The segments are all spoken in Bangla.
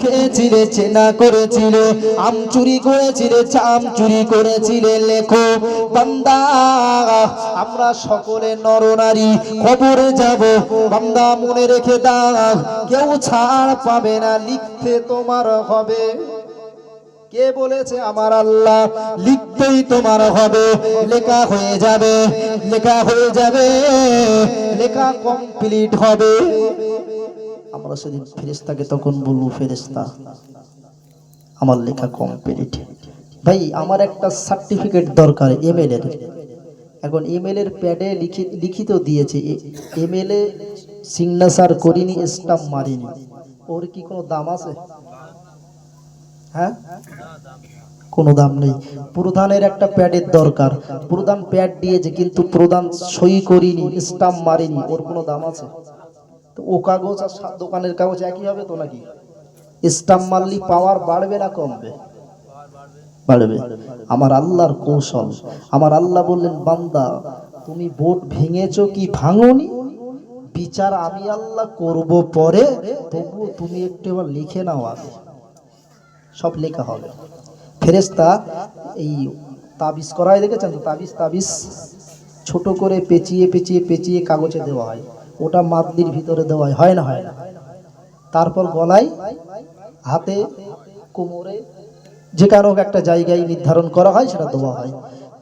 খেয়েছিলে, চেনা করেছিলে, আম চুরি করেছিলে, চাম চুরি করেছিলে, লেখো, বান্দা, আমরা সকলে নরনারী খবরে যাব, বান্দা মনে রেখে দাও, কেউ ছাড় পাবে না, লিখতে তোমার হবে। কে বলেছে আমার আল্লাহ? লিখতেই তোমার হবে, লেখা হয়ে যাবে, লেখা হয়ে যাবে, লেখা কমপ্লিট হবে। আমরা সেদিন ফেরেস্তাকে তখন বলব ফেরেস্তা আমার লেখা কমপ্লিট ভাই, আমার একটা সার্টিফিকেট দরকার এমএল এর এখন এমএল এর প্যাডে লিখি- লিখিত দিয়েছে এমএল এ সিগনেচার করিনি স্টাম্প মারিনি। ওর কি কোনো দাম আছে? হ্যাঁ? কোনো দাম নেই। প্রধানের একটা প্যাডের দরকার। প্রধান প্যাড দিয়েছে, কিন্তু প্রধান সই করিনি স্টাম্প মারিনি। ওর কোনো দাম আছে? তো ও কাগজ আর দোকানের কাগজ একই হবে তো নাকি? স্টাম্প মারলি পাওয়ার বাড়বে না কমবে? বাড়বে। আমার আল্লাহর কৌশল। আমার আল্লাহ বললেন, বান্দা, তুমি বোট ভেঙেছো কি ভাঙনি? বিচার আমি আল্লাহ করব পরে, তবুও তুমি একটু এবার লিখে নাও আগে। সব লেখা হবে। ফেরেস্তা এই তাবিজ করায় দেখেছেন তো? তাবিজ তাবিজ ছোট করে পেঁচিয়ে পেঁচিয়ে পেঁচিয়ে কাগজে দেওয়া হয়। ওটা মাদলির ভিতরে দেওয়া হয় হয় না? হয় না তারপর গলায়, হাতে, কোমরে, যে কারও একটা জায়গায় নির্ধারণ করা হয়, সেটা দেওয়া হয়।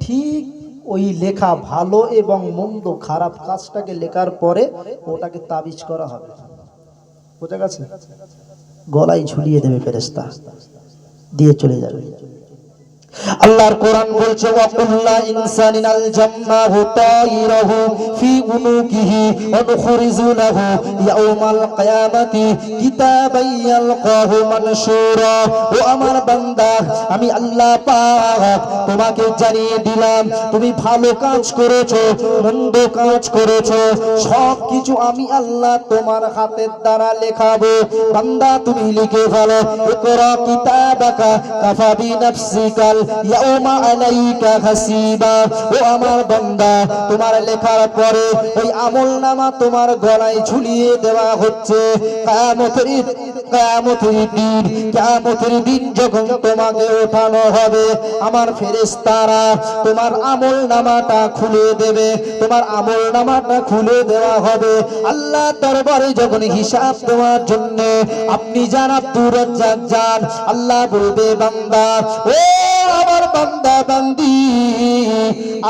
ঠিক ওই লেখা ভালো এবং মন্দ খারাপ কাজটাকে লেখার পরে ওটাকে তাবিজ করা হবে। বোঝা গেছে? গলায় ঝুলিয়ে দেবে ফেরেস্তা দিয়ে চলে যাবে। আল্লাহর কোরআন বলছে, ওয়াকুল্লা ইনসানিন আলজামনাহু তাইরাহু ফি উনুকিহি ওয়া নুখরিজু লাহু ইয়াউমাল কিয়ামাতি কিতাবান ইয়ালকাহু মানশুরা। ও আমার বান্দা, আমি আল্লাহ পাক তোমাকে জানিয়ে দিলাম, তুমি ভালো কাজ করেছ, মন্দ কাজ করেছ সব কিছু আমি আল্লাহ তোমার হাতের দ্বারা লেখাবো। বান্দা, তুমি লিখে ফেলো, ইকরা কিতাবাকা কাফা বিনাফসিকাল আমার বান্দা, তোমার লেখার পরে ওই আমল নামা তোমার গলায় ঝুলিয়ে দেওয়া হচ্ছে। আমল নামাটা খুলে দেবে, তোমার আমল নামাটা খুলে দেওয়া হবে। আল্লাহ দরবারে যখন হিসাব দেওয়ার জন্য আপনি যারা রাজ্জাক যান, আল্লাহ বলবে, বান্দা, ও আমার বান্দা বান্দি।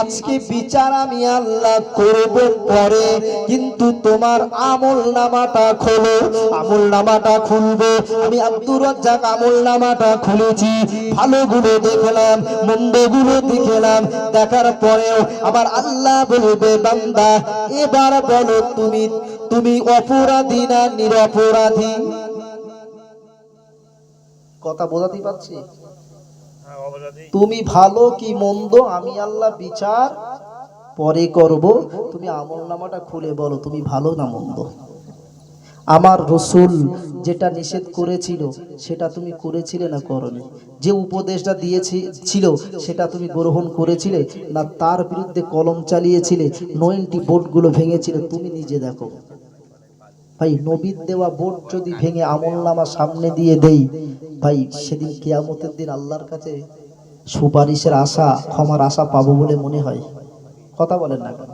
আজকে বিচার আমি আল্লাহ করব পরে, কিন্তু তোমার আমল নামাটা খোলো। আমল নামাটা খুলবে। আমি আব্দুর রাজ্জাক আমল নামাটা খুলেছি। ভালোগুলো দেখলাম মন্দগুলো দেখলাম। দেখার পরেও আমার আল্লাহ বলবে, বান্দা, এবার বলো তুমি তুমি অপরাধী না নিরপরাধী? কথা বোঝাতে পারছি? তুমি ভালো কি মন্দ? আমি আল্লাহ বিচার পরে করব। তুমি আমল নামাটা খুলে বলো, তুমি ভালো না মন্দ? আমার রসুল যেটা নিষেধ করেছিল, সেটা তুমি করেছিলে না করনি? যে উপদেশটা দিয়েছি ছিল সেটা তুমি গ্রহণ করেছিলে না তার বিরুদ্ধে কলম চালিয়েছিলে, নয়নটি বোর্ডগুলো ভেঙেছিলে, তুমি নিজে দেখো। ভাই, নবীর দেওয়া বোট যদি ভেঙে আমল নামা সামনে দিয়ে দেই, ভাই, সেদিন কেয়ামতের দিন আল্লাহর কাছে সুপারিশের আশা, ক্ষমার আশা পাবো বলে মনে হয়। কথা বলেন না কেন?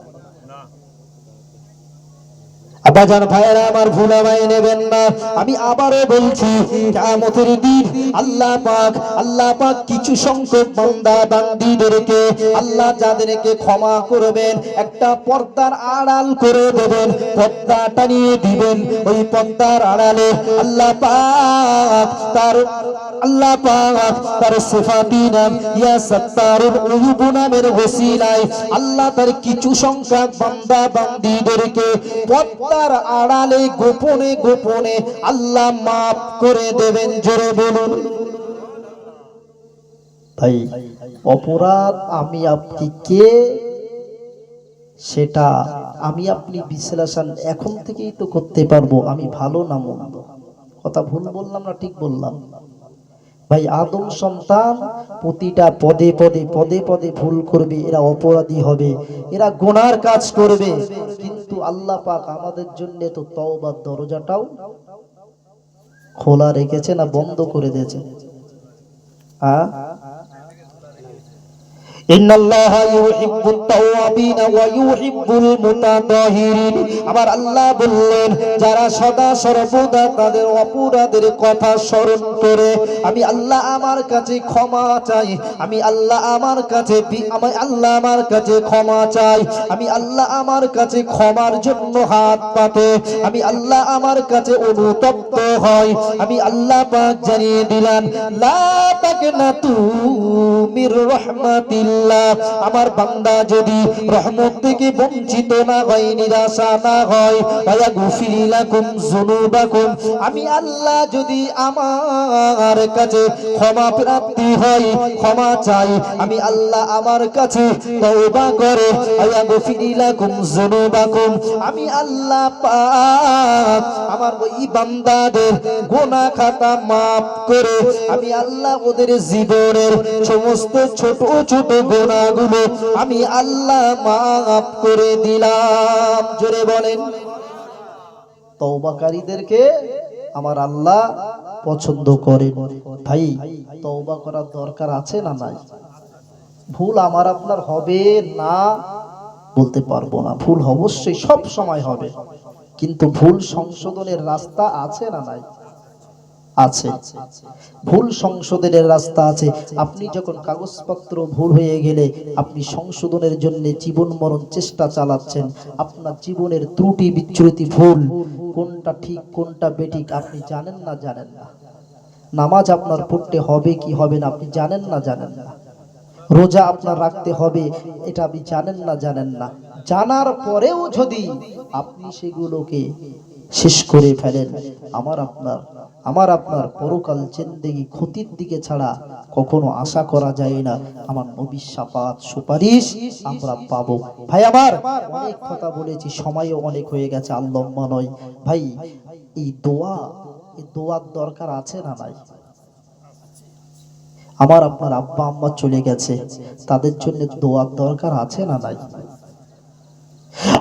আবাজান ভাইয়েরা, আমার ভুল আমায় নেবেন না। আমি আবারও বলছি, কিয়ামতের দিন আল্লাহ পাক আল্লাহ পাক কিছু সংখ্যক বান্দা বান্দীদেরকে আল্লাহ যাদেরকে ক্ষমা করবেন, একটা পর্দার আড়াল করে দেবেন পর্দা টানিয়ে দিবেন। ওই পর্দার আড়ালে আল্লাহ পাক তার, আল্লাহ পাক তার সিফাতি নাম, ইয়া সত্তারুল উয়ুব নামের ওসিলায় আল্লাহ তার কিছু সংখ্যক বান্দা বান্দীদেরকে পর্দার আড়ালে গোপনে গোপনে আল্লাহ মাফ করে দেবেন, জোরে বলুন। ভাই, অপরাধ আমি আপনি কে? সেটা আমি আপনি বিশ্লেষণ এখন থেকেই তো করতে পারব, আমি ভালো না মন্দ। কথা ভুল বললাম না ঠিক বললাম? ভাই, আদম সন্তান প্রতিটা পদে পদে পদে পদে ভুল করবে, এরা অপরাধী হবে, এরা গোনার কাজ করবে, কিন্তু আল্লাহ পাক আমাদের জন্য তো তওবার দরজাটাও খোলা রেখেছে না বন্ধ করে দিয়েছে। হ্যাঁ আমার আল্লাহ বললেন, যারা সদা সর্বদা তাদের অপরাধের কথা স্মরণ করে, আমি আল্লাহ আমার কাছে ক্ষমা চাই, আমি আল্লাহ আমার কাছে আমি আল্লাহ আমার কাছে ক্ষমা চাই, আমি আল্লাহ আমার কাছে ক্ষমার জন্য হাত পাতে, আমি আল্লাহ আমার কাছে অনুতপ্ত হয় আমি আল্লাহ পাক জানিয়ে দিলাম লা তাকনাতু মির রহমাতিল্লাহ আমার বান্দা যদি রহমত থেকে বঞ্চিত না হয়, নিরাশা না হয় ওয়া গুফিরি লাকুম যুনুবাকুম, আমি আল্লাহ যদি আমার কাছে ক্ষমা প্রাপ্তি হয়, ক্ষমা চাই, আমি আল্লাহ আমার কাছে তওবা করে ওয়া গুফিরি লাকুম যুনুবাকুম, আমি আল্লাহ পাক আমার ওই বান্দাদের গোনা খাতা মাফ করে, আমি আল্লাহ ওদের জীবনের সমস্ত ছোট ছোট গোনাগুলো আমি আল্লাহ মাফ করে দিলাম। জোরে বলেন। তওবাকারীদেরকে আমার আল্লাহ পছন্দ করে ভাই, তওবা করার দরকার আছে না নাই? ভুল আমার আপনার হবে না বলতে পারব না। ভুল অবশ্যই সব সময় হবে। কিন্তু ভুল সংশোধনের রাস্তা আছে না নাই? আছে। ভুল সংশোধনের রাস্তা আছে। আপনি যখন কাগজপত্র ভুল হয়ে গেলে আপনি সংশোধনের জন্য জীবন মরণ চেষ্টা চালাচ্ছেন। আপনার জীবনের ত্রুটি, বিচ্যুতি, ভুল, কোনটা ঠিক, কোনটা বেঠিক আপনি জানেন না জানেন না। নামাজ আপনার পড়তে হবে কি হবে না আপনি জানেন না জানেন না। রোজা আপনার রাখতে হবে এটা আপনি জানেন না জানেন না। জানার পরেও যদি আপনি সেগুলোকে শেষ করে ফেলেন। আমার আপনার আমার আপনার পরকাল জিন্দেগি ক্ষতির দিকে ছাড়া কখনো আশা করা যায় না। আমার নবীর সাপাত সুপারিশ আমরা পাবো। ভাই, আমার অনেক কথা বলেছি, সময়ও অনেক হয়ে গেছে আল্লাহ নয়। ভাই, এই দোয়া, এই দোয়ার দরকার আছে না নাই? আমার আপনার আব্বা, আম্মা চলে গেছে। তাদের জন্য দোয়ার দরকার আছে না নাই?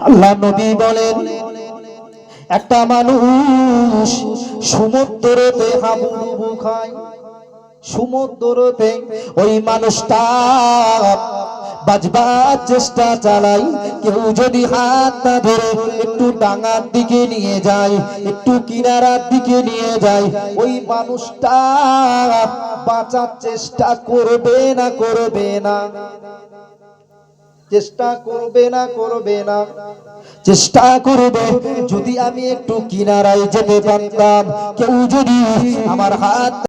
আল্লাহ নবী বলেন একটা মানুষ সমুদ্রতে হাবুডুবু খায়, সমুদ্রতে ওই মানুষটা বাজবার চেষ্টা চালাই কেউ যদি হাত না ধরে একটু ডাঙার দিকে নিয়ে যায়, একটু কিনারার দিকে নিয়ে যায়, ওই মানুষটা বাঁচার চেষ্টা করবে না করবে না। চেষ্টা করবে না করবে না। চেষ্টা করবে, যদি আমি একটু কিনারায় যেতে পারতাম, কেউ যদি আমার হাত